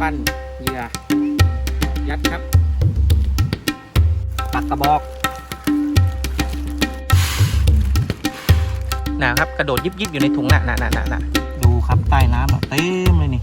ปั้นเหยื่อ ยัดครับ ปักกระบอกนะครับ กระโดดยิบยิบอยู่ในถุงน่ะน่ะน่ะน่ะน่ะดูครับใต้น้ำอะเต็มเลยนี่นี่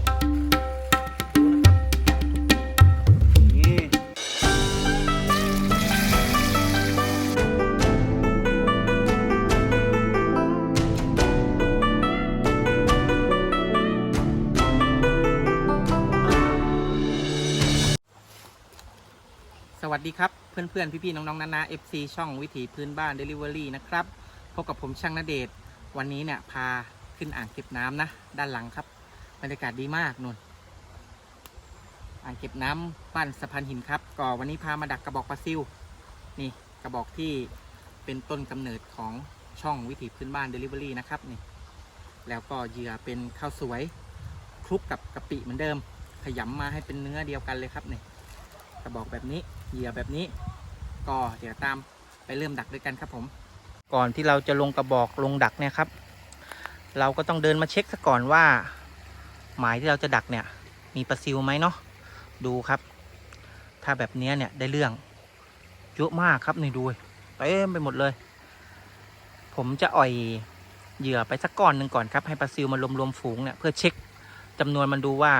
ดีครับ เพื่อนๆ พี่ๆ น้องๆนานา FC ช่องวิถีพื้นบ้าน Delivery นะครับ พบกับผมช่างนเดชวันนี้เนี่ยพาขึ้นอ่างเก็บน้ำนะ ด้านหลังครับบรรยากาศดีมากนุ่น อ่างเก็บน้ำบ้านสะพานหินครับก็วันนี้พามาดักกระบอกปลาซิว นี่กระบอกที่เป็นต้นกำเนิดของช่องวิถีพื้นบ้าน Delivery นะครับนี่แล้วก็เหยื่อเป็นข้าวสวยคลุกกับกะปิเหมือนเดิม ขยำมาให้เป็นเนื้อเดียวกันเลยครับนี่กระบอกแบบนี้ เหยื่อแบบนี้ ก็เดี๋ยวตามไปเริ่มดักด้วยกันครับผม ก่อนที่เราจะลงกระบอกลงดักเนี่ยครับ เราก็ต้องเดินมาเช็คซะก่อนว่า หมายที่เราจะดักเนี่ย มีปลาซิวไหมเนาะดูครับ ถ้าแบบนี้เนี่ยได้เรื่องเยอะมากครับนี่ดูเต็มไปหมดเลย ผมจะอ่อยเหยื่อไปสักก้อนหนึ่งก่อนครับ ให้ปลาซิวมารวมๆฝูงเนี่ยเพื่อเช็คจำนวนมันดูว่า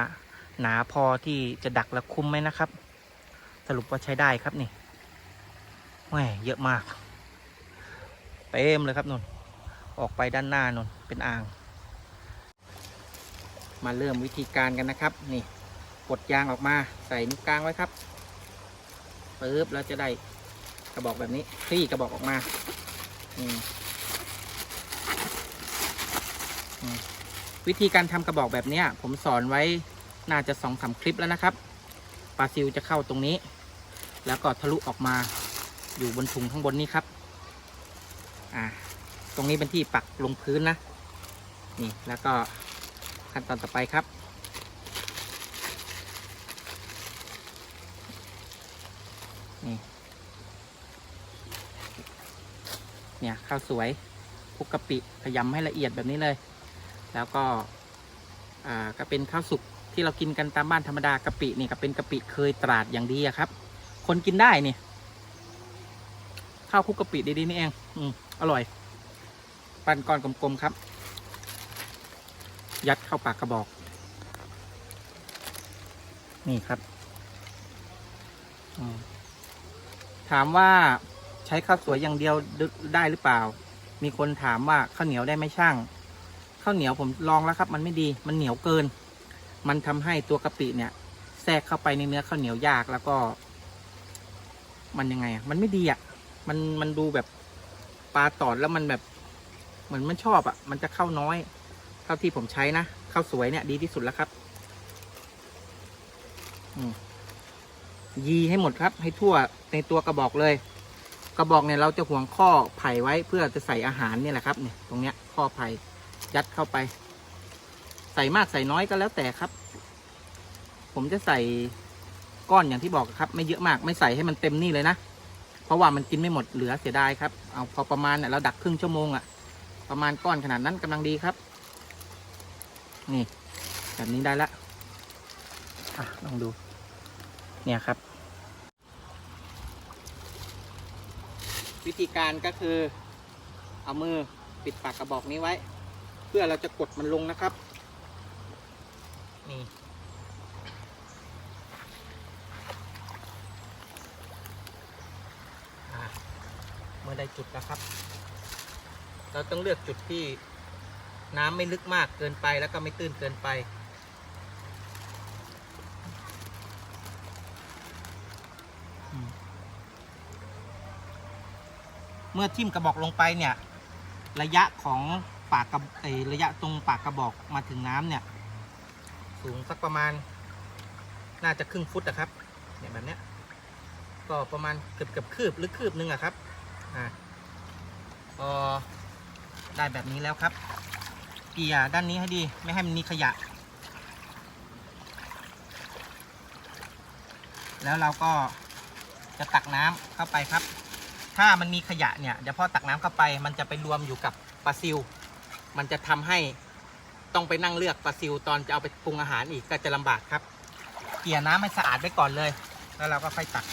หนาพอที่จะดักและคุ้มไหมนะครับ สรุปว่าใช้ได้ครับนี่แหมเยอะมาก เต็มเลยครับนนออกไปด้านหน้านนเป็นอ่าง มาเริ่มวิธีการกันนะครับ นี่กดยางออกมาใส่นิ้วกลางไว้ครับปึ๊บแล้วจะได้กระบอกแบบนี้คลี่กระบอกออกมาอืมวิธีการทำกระบอกแบบนี้ผมสอนไว้น่าจะสองสามคลิปแล้วนะครับปลาซิวจะเข้าตรงนี้ แล้วก็ทะลุออกมาอยู่บนถุงข้างบนนี้ครับ อ่า ตรงนี้เป็นที่ปักลงพื้นนะ นี่แล้วก็ขั้นตอนต่อไปครับ นี่เนี่ยข้าวสวยคุกกะปิขยำให้ละเอียดแบบนี้เลย แล้วก็ อ่า ก็เป็นข้าวสุกที่เรากินกันตามบ้านธรรมดากะปินี่ก็เป็นกะปิเคยตราดอย่างดีครับ คนกินได้นี่ ข้าวคุกกะปิดีๆนี่เอง อืมอร่อย ปั้นก้อนกลมๆครับ ยัดเข้าปากกระบอก นี่ครับถามว่าใช้ข้าวสวยอย่างเดียวได้หรือเปล่า มีคนถามว่าข้าวเหนียวได้ไหมช่าง ข้าวเหนียวผมลองแล้วครับ มันไม่ดี มันเหนียวเกิน มันทำให้ตัวกะปิเนี่ย แทรกเข้าไปในเนื้อข้าวเหนียวยากแล้วก็ มันยังไงอะมันไม่ดีอะมันมันดูแบบปลาตอดแล้วมันแบบ เหมือนมันชอบอะ มันจะเข้าน้อย เท่าที่ผมใช้นะข้าวสวยเนี่ย ดีที่สุดแล้วครับยีให้หมดครับ ให้ทั่วในตัวกระบอกเลย กระบอกเนี่ยเราจะห่วงข้อไผ่ไว้เพื่อจะใส่อาหารเนี่ยแหละครับเนี่ยตรงเนี้ยข้อไผ่ยัดเข้าไป ใส่มากใส่น้อยก็แล้วแต่ครับ ผมจะใส่ ก้อนอย่างที่บอกครับ ไม่เยอะมากไม่ใส่ให้มันเต็มนี่เลยนะ เพราะว่ามันกินไม่หมดเหลือเสียดายครับเอาพอประมาณเนี่ยเราดักครึ่งชั่วโมงอะประมาณก้อนขนาดนั้นกำลังดีครับ นี่ แบบนี้ได้ละอะลองดู เนี่ยครับ วิธีการก็คือ เอามือปิดปากกระบอกนี้ไว้ เพื่อเราจะกดมันลงนะครับ นี่ อะเมื่อ ได้จุดแล้วครับ เราต้องเลือกจุดที่น้ำไม่ลึกมากเกินไปแล้วก็ไม่ตื้นเกินไปมเมื่อทิ่มกระบอกลงไปเนี่ย ระยะของปากกระเอระยะตรงปากกระบอกมาถึงน้ำเนี่ย สูงสักประมาณ น่าจะครึ่งฟุตนะครับ เนี่ยแบบเนี้ย ก็ประมาณเกือบเกือบคืบหรือคืบนึงอะครับ อ่าพอได้แบบนี้แล้วครับ เกี่ยด้านนี้ให้ดี ไม่ให้มันมีขยะ แล้วเราก็จะตักน้ำเข้าไปครับ ถ้ามันมีขยะเนี่ย เดี๋ยวพอตักน้ำเข้าไป มันจะไปรวมอยู่กับปลาซิว มันจะทำให้ต้องไปนั่งเลือกปลาซิวตอนจะเอาไปปรุงอาหารอีกก็จะลำบากครับ เกลี่ยน้ำให้สะอาดไว้ก่อนเลย แล้วเราก็ค่อยตัก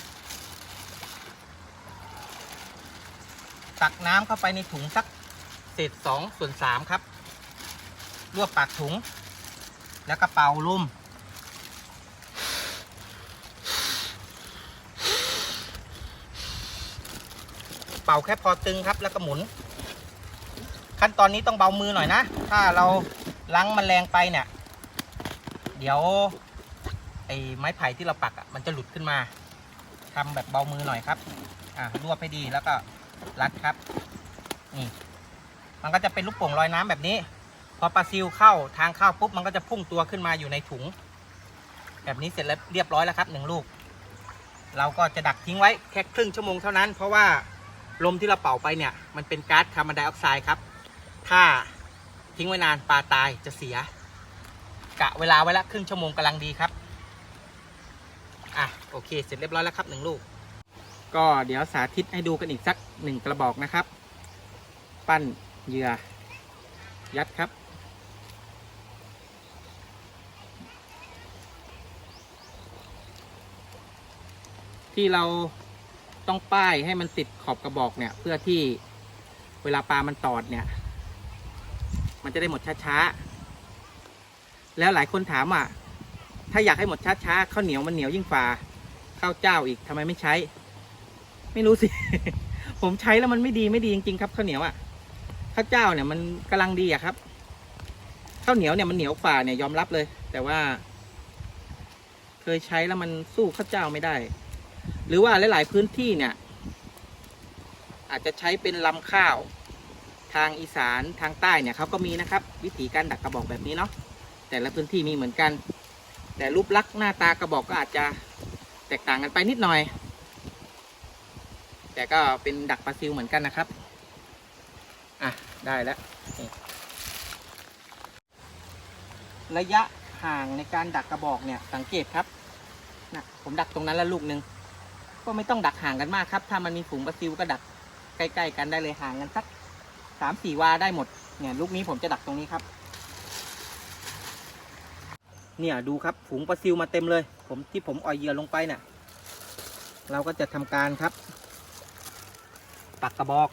ตักน้ำเข้าไปในถุงสักเศษสองส่วนสามครับ รวบปากถุง แล้วก็เป่าลุ่มเป่าแค่พอตึงครับแล้วก็หมุน ขั้นตอนนี้ต้องเบามือหน่อยนะ ถ้าเราล้างมันแรงไปเนี่ย เดี๋ยวไอ้ไม้ไผ่ที่เราปักอะมันจะหลุดขึ้นมาทำแบบเบามือหน่อยครับ อ่ารวบให้ดีแล้วก็ รัดครับนี่มันก็จะเป็นลูกโป่งลอยน้ำแบบนี้ พอปลาซิลเข้าทางเข้าปุ๊บมันก็จะพุ่งตัวขึ้นมาอยู่ในถุง แบบนี้เสร็จแล้วเรียบร้อยแล้วครับหนึ่งลูก เราก็จะดักทิ้งไว้แค่ครึ่งชั่วโมงเท่านั้น เพราะว่าลมที่เราเป่าไปเนี่ยมันเป็นก๊าซคาร์บอนไดออกไซด์ครับ ถ้าทิ้งไว้นานปลาตายจะเสีย กะเวลาไว้ละครึ่งชั่วโมงกำลังดีครับอะโอเค เสร็จเรียบร้อยแล้วครับหนึ่งลูก ก็เดี๋ยวสาธิตให้ดูกันอีกสักหนึ่งกระบอกนะครับ ปั้นเหยื่อ ยัดครับ ที่เราต้องป้ายให้มันติดขอบกระบอกเนี่ย เพื่อที่เวลาปลามันตอดเนี่ย มันจะได้หมดช้าๆ แล้วหลายคนถามว่าถ้าอยากให้หมดช้าๆข้าวเหนียวมันเหนียวยิ่งฝ่าข้าวเจ้าอีกทำไมไม่ใช้ ไม่รู้สิ ผมใช้แล้วมันไม่ดีไม่ดีจริงๆครับข้าวเหนียวอะ่ะข้าวเจ้าเนี่ยมันกำลังดีอะครับข้าวเหนียวเนี่ยมันเหนียวฝ่าเนี่ยยอมรับเลย แต่ว่า เคยใช้แล้วมันสู้ข้าวเจ้าไม่ได้ หรือว่าหลายๆพื้นที่เนี่ย อาจจะใช้เป็นลำข้าว ทางอีสานทางใต้เนี่ยเขาก็มีนะครับ วิธีการดักกระบอกแบบนี้เนาะแต่ละพื้นที่มีเหมือนกัน แต่รูปลักษณ์หน้าตากระบอกก็อาจจะแตกต่างกันไปนิดหน่อย แต่ก็เป็นดักปลาซิวเหมือนกันนะครับ อะ ได้แล้ว ระยะห่างในการดักกระบอกเนี่ยสังเกตครับนะผมดักตรงนั้นแล้วลูกหนึ่งก็ไม่ต้องดักห่างกันมากครับ ถ้ามันมีฝูงปลาซิวก็ดักใกล้ๆกันได้เลยห่างกันสักสามสี่วาได้หมด เนี่ยลูกนี้ผมจะดักตรงนี้ครับ เนี่ยดูครับฝูงปลาซิวมาเต็มเลย ผมที่ผมอ่อยเหยื่อลงไปเนี่ยเราก็จะทำการครับ ปักกระบอก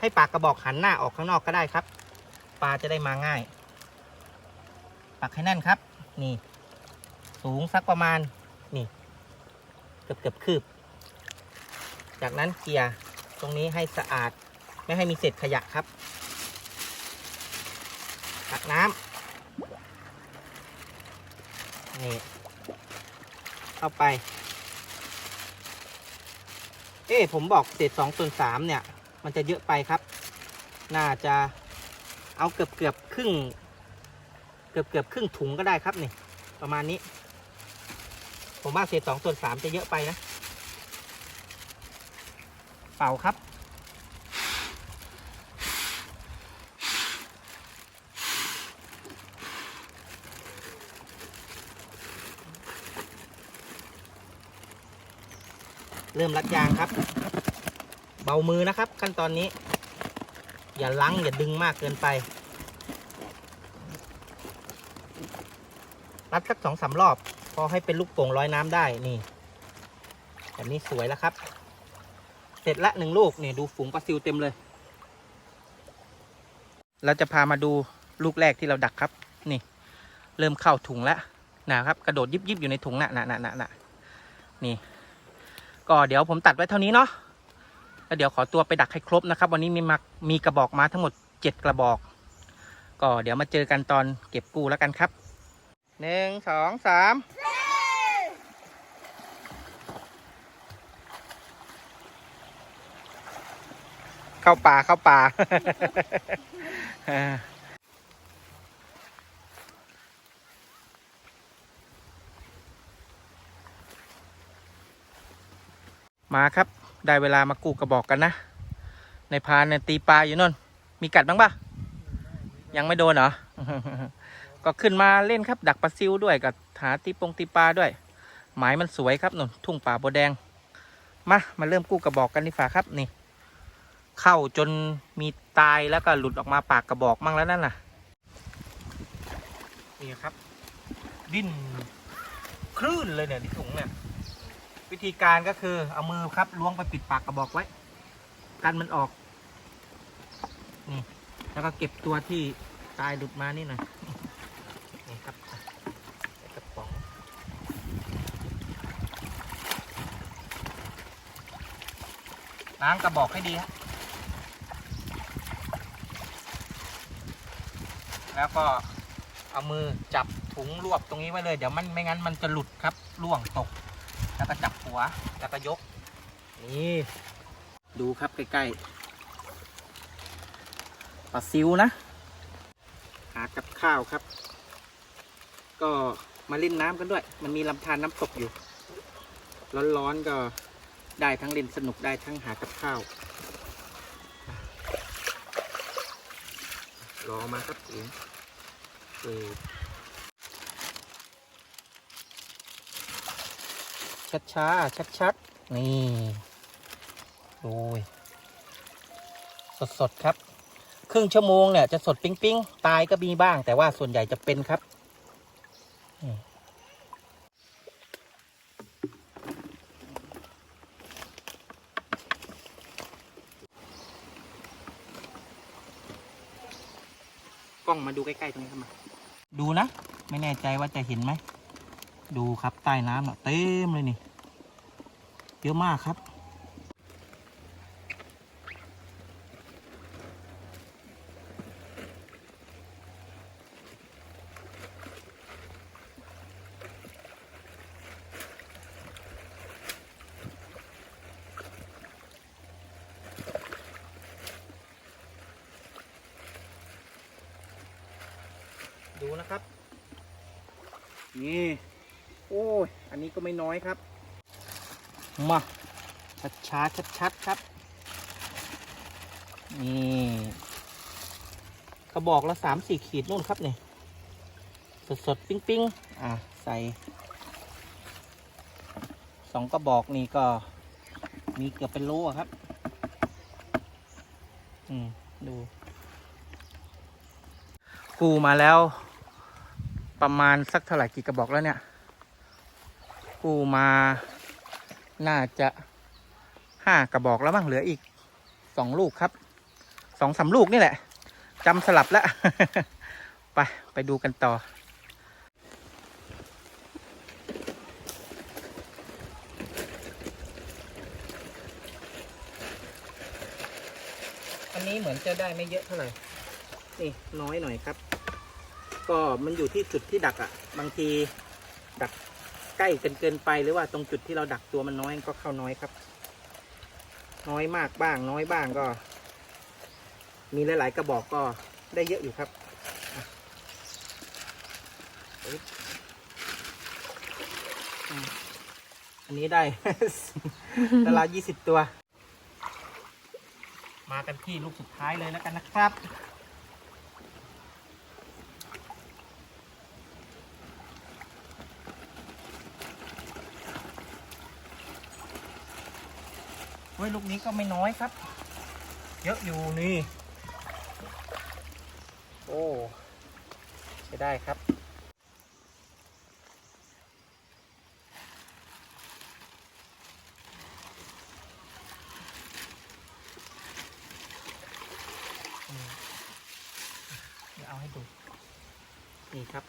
ให้ปากกระบอกหันหน้าออกข้างนอกก็ได้ครับ ปลาจะได้มาง่าย ปักให้แน่นครับ นี่ สูงสักประมาณ นี่ เกือบเกือบคืบ จากนั้นเกลี่ยตรงนี้ให้สะอาด ไม่ให้มีเศษขยะครับ ตักน้ำนี่ เข้าไป เอ๊ผมบอกเศษสองส่วนสามเนี่ย มันจะเยอะไปครับ น่าจะเอาเกือบเกือบครึ่ง เกือบเกือบครึ่งถุงก็ได้ครับนี่ ประมาณนี้ ผมว่าเศษสองส่วนสามจะเยอะไปนะ เป่าครับ เริ่มรัดยางครับ เบามือนะครับ ขั้นตอนนี้ อย่าลังอย่าดึงมากเกินไป รัดสักสองสามรอบ พอให้เป็นลูกโป่งลอยน้ำได้นี่แบบนี้สวยแล้วครับ เสร็จละหนึ่งลูกนี่ดูฝูงปลาซิวเต็มเลย เราจะพามาดูลูกแรกที่เราดักครับ นี่ เริ่มเข้าถุงแล้วนะครับ กระโดดยิบยิบอยู่ในถุงน่ะน่ะน่ะน่ะนี่ ก็เดี๋ยวผมตัดไว้เท่านี้เนาะแล้วเดี๋ยวขอตัวไปดักให้ครบนะครับ วันนี้มีมามีกระบอกมาทั้งหมดเจ็ดกระบอก ก็เดี๋ยวมาเจอกันตอนเก็บกูแล้วกันครับหนึ่งสองสามเข้าป่าเข้าป่า มาครับ ได้เวลามากู้กระบอกกันนะ ในพานเนี่ยตีปลาอยู่นนมีกัดบ้างปะยังไม่โดนเหรอ ก็ขึ้นมาเล่นครับ ดักปลาซิวด้วยกับหาตีปงตีปลาด้วย หมายมันสวยครับนนทุ่งป่าโบวแดง มา มาเริ่มกู้กระบอกกันดีฝ่าครับนี่ เข้าจนมีตายแล้วก็หลุดออกมาปากกระบอกมั่งแล้วนั่นน่ะ นี่ครับ ดิ้นคลื่นเลยเนี่ยที่ถุงเนี่ย วิธีการก็คือเอามือครับล้วงไปปิดปากกระบอกไว้ กันมันออก นี่ แล้วก็เก็บตัวที่ตายหลุดมานี่หน่อยนี่ครับกระป๋องล้างกระบอกให้ดีครับแล้วก็เอามือจับถุงรวบตรงนี้ไว้เลย เดี๋ยวมันไม่งั้นมันจะหลุดครับล่วงตก หัวแล้วก็ยก นี่ ดูครับใกล้ๆปลาซิวนะ หากับข้าวครับ ก็มาเล่นน้ำกันด้วย มันมีลำธารน้ำตกอยู่ ร้อนๆก็ได้ทั้งเล่นสนุกได้ทั้งหากับข้าวรอมาครับเองเออ ชัดช้าชัดชัดๆนี่ดูสดสดๆครับ ครึ่งชั่วโมงเนี่ยจะสดปิ๊งปิ๊งๆตายก็มีบ้าง แต่ว่าส่วนใหญ่จะเป็นครับกล้องมาดูใกล้ๆตรงนี้ครับมา ดูนะ ไม่แน่ใจว่าจะเห็นไหม ดูครับใต้น้ำเนาะเต็มเลยนี่ เยอะมากครับ ดูนะครับ นี่ โอ้ย อันนี้ก็ไม่น้อยครับ มาชัดช้าชัดชัดๆครับ นี่กระบอกละสามสี่ขีดนู่นครับเนี่ยสดสดๆปิ้งปิ้งๆอะ ใส่สองกระบอกนี่ก็ มีเกือบเป็นโลอะครับ อืม ดูกูมาแล้วประมาณสักเท่าไหร่กี่กระบอกแล้วเนี่ย กูมา น่าจะห้ากระบอกแล้วมั้งเหลืออีกสองลูกครับสองสามลูกนี่แหละจำสลับแล้ว ไปไปดูกันต่อ อันนี้เหมือนจะได้ไม่เยอะเท่าไหร่ นี่น้อยหน่อยครับ ก็มันอยู่ที่จุดที่ดักอะ่ะ บางทีดัก ใกล้กันเกินไปหรือว่าตรงจุดที่เราดักตัวมันน้อยก็เข้าน้อยครับ น้อยมากบ้างน้อยบ้างก็ มีหลาย ๆ กระบอกก็ได้เยอะอยู่ครับอันนี้ได้ตลาดยี่สิบตัว มากันที่ลูกสุดท้ายเลยแล้วกันนะครับ เฮ้ยลูกนี้ก็ไม่น้อยครับ เยอะอยู่นี่ โอ้ใช้ได้ครับเดี๋ยวเอาให้ดู นี่ครับ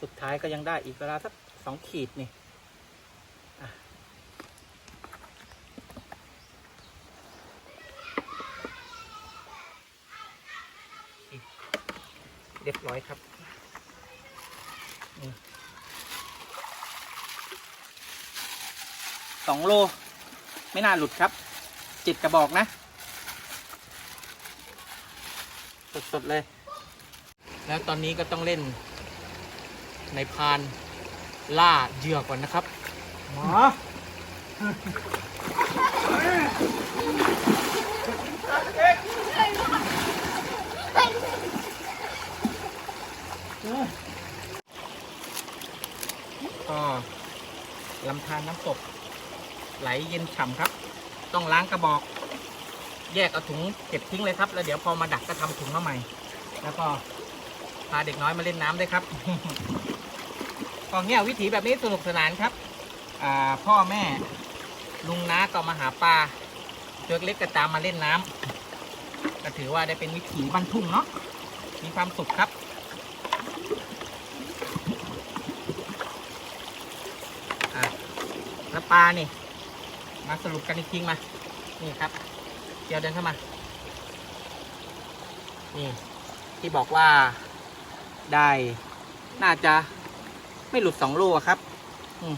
สุดท้ายก็ยังได้อีกเวลาสักสองขีดนี่ เรียบร้ อยครับสองโล ไม่น่าหลุดครับเจิตกระบอกนะ สดๆเลย แล้วตอนนี้ก็ต้องเล่นในพานล่าเหยื่อก่อนนะครับหมา ก็ลำธารน้ำตก ไหลเย็นฉ่ำครับ ต้องล้างกระบอก แยกเอาถุงเก็บทิ้งเลยครับ แล้วเดี๋ยวพอมาดักก็ทำถุงมาใหม่ แล้วก็พาเด็กน้อยมาเล่นน้ำด้วยครับก็เงี้ยวิถีแบบนี้สนุกสนานครับพ่อแม่ลุงน้าก็มาหาปลาเด็กเล็กก็ตามมาเล่นน้ำก็ถือว่าได้เป็นวิถีบ้านทุ่งเนาะมีความสุขครับ อะ ปลานี่มาสรุปกันอีกทีมา นี่ครับเดี๋ยวเดินเข้ามา นี่ ที่บอกว่าได้ น่าจะไม่หลุดสองโลอะครับ อืม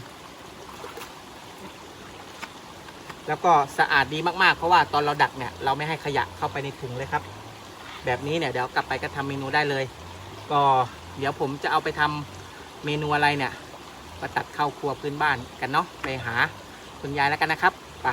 แล้วก็สะอาดดีมากๆ เพราะว่าตอนเราดักเนี่ย เราไม่ให้ขยะเข้าไปในถุงเลยครับ แบบนี้เนี่ยเดี๋ยวกลับไปก็ทำเมนูได้เลย ก็เดี๋ยวผมจะเอาไปทำเมนูอะไรเนี่ย มาตัดเข้าครัวพื้นบ้านกันเนาะไปหาคุณยายแล้วกันนะครับไป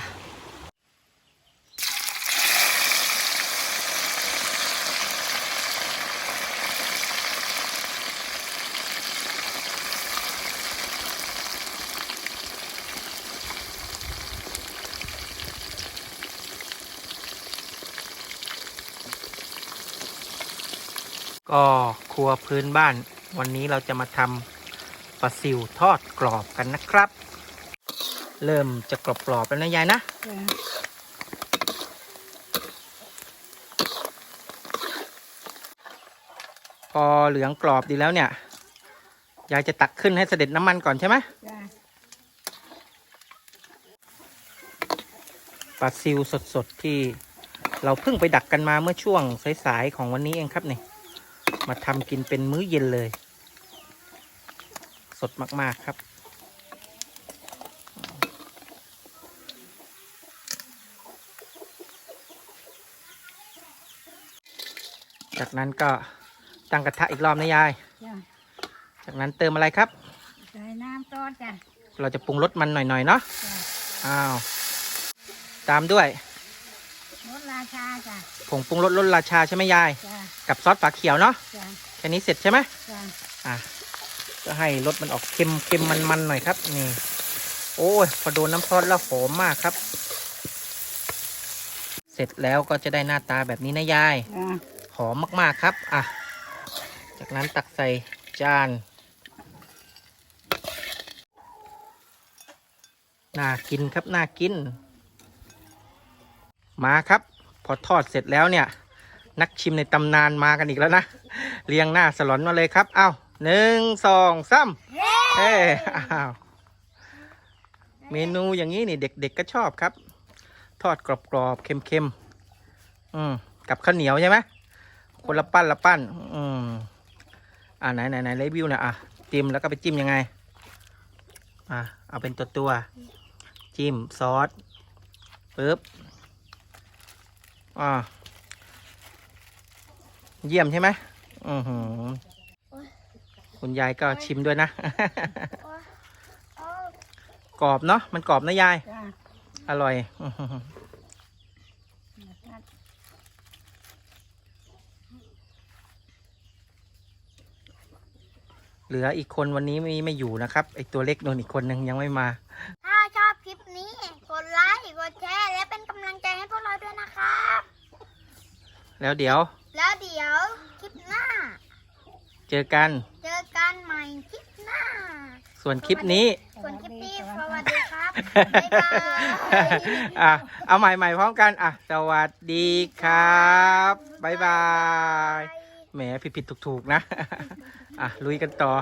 ก็ครัวพื้นบ้านวันนี้เราจะมาทำ ปลาซิวทอดกรอบกันนะครับ เริ่มจะกรอบๆแล้วนะยายนะพอเหลืองกรอบดีแล้วเนี่ย ยายจะตักขึ้นให้เสด็จน้ำมันก่อนใช่ไหมปลาซิวสดๆที่เราเพิ่งไปดักกันมาเมื่อช่วงสายๆของวันนี้เองครับนี่ มาทำกินเป็นมื้อเย็นเลย ดมาก ๆ ครับ จากนั้นก็ตั้งกระทะอีกรอบนะยาย จ้ะจากนั้นเติมอะไรครับ ใส่น้ำซอสจ้ะเราจะปรุงรสมันหน่อย ๆ เนาะ จ้ะอ้าว ตามด้วยรสราชาจ้ะผงปรุงรสรสราชาใช่ไหมยาย จ้ะกับซอสฝาเขียวเนาะ จ้ะแค่นี้เสร็จใช่ไหมจ้ะอะก็ ให้รสมันออกเค็มเค็มมันมันๆหน่อยครับ นี่ โอ้ยพอโดนน้ำซอสแล้วหอมมากครับ เสร็จแล้วก็จะได้หน้าตาแบบนี้นะยายจ้ะหอมมากๆครับ อะ จากนั้นตักใส่จาน น่ากินครับ น่ากิน มาครับ พอทอดเสร็จแล้วเนี่ย นักชิมในตำนานมากันอีกแล้วนะ เรียงหน้าสลอนมาเลยครับ เอ้า หนึ่งสองสามเฮ้อ้าวเมนูอย่างนี้นี่เด็กๆก็ชอบครับ ทอดกรอบๆเค็มๆอืมกับข้าวเหนียวใช่ไหมคนละปั้นละปั้น อืมอ่าไหนไหนไหนรีวิวหนะอะจิ้มแล้วก็ไปจิ้มยังไง อะเอาเป็นตัวตัวๆจิ้มซอสปึ๊บอ่าเยี่ยมใช่ไหมอือหือ คุณยายก็ชิมด้วยนะ กรอบเนาะมันกรอบนะยาย จ้ะอร่อยอื้อหือเหลืออีกคนวันนี้ไม่ไม่อยู่นะครับไอตัวเล็กโดนอีกคนนึงยังไม่มา ถ้าชอบคลิปนี้ กดไลค์ กดแชร์ และเป็นกำลังใจให้พวกเราด้วยนะครับ แล้วเดี๋ยวแล้วเดี๋ยวคลิปหน้า เจอกัน เจอกันใหม่ คลิปหน้า ส่วนคลิปนี้ ส่วนคลิปนี้สวัสดีครับบ๊ายบายอะเอาใหม่ใหม่ๆพร้อมกันอะสวัสดีครับบ๊ายบายแหมผิดผิดถูกถูกๆนะ อะลุยกันต่อ